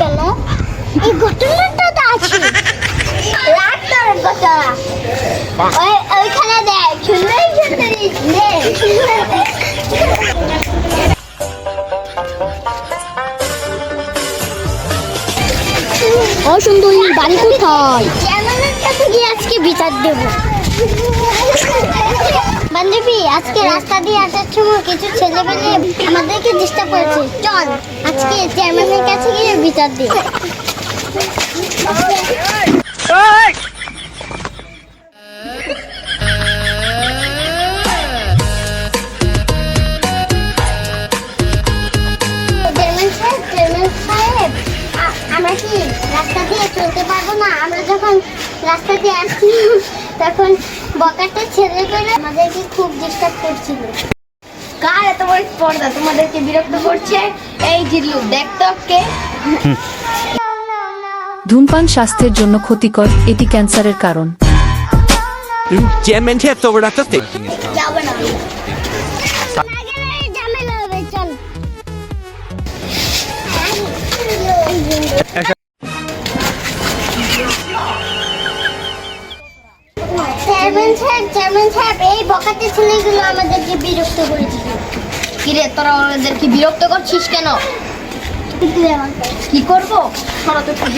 কেন এই ঘটনাটা তো আছে। লাগতো ওর ঘটনা ওই ওইখানে দেখ সুন্দর ও সুন্দরী বাড়ি কোথায়? কাছে আজকে বিচার দেব। বান্ধবী আজকে রাস্তা দিয়ে আসার সময় কিছু ছেলে পেলে আমাদেরকে ডিস্টার্ব করেছে। চল আজকে চেয়ারম্যানের কাছে গিয়ে বিচার দিই। আমরা কি রাস্তা দিয়ে চলতে পারব না? আমরা যখন রাস্তা দিয়ে আসছিলাম তখন বকাটা ছেড়ে পেলে আমাদেরকে খুব ডিস্টার্ব করছিল। কার এত বড় পর্দা? তোমাদেরকে বিরক্ত করছে? এই জিল্লু দেখতো কে। ধূমপান স্বাস্থ্যের জন্য ক্ষতিকর এটি ক্যান্সারের কারণ। চেয়ারম্যান এত তো ডাক্তার চেয়ারম্যান সাহেব চেয়ারম্যান সাহেব এই বকাতে ছেলেগুলো আমাদেরকে বিরক্ত করেছিল কিরে তোরা ওদেরকে বিরক্ত করছিস কেন? কি করব? সরা তো একটু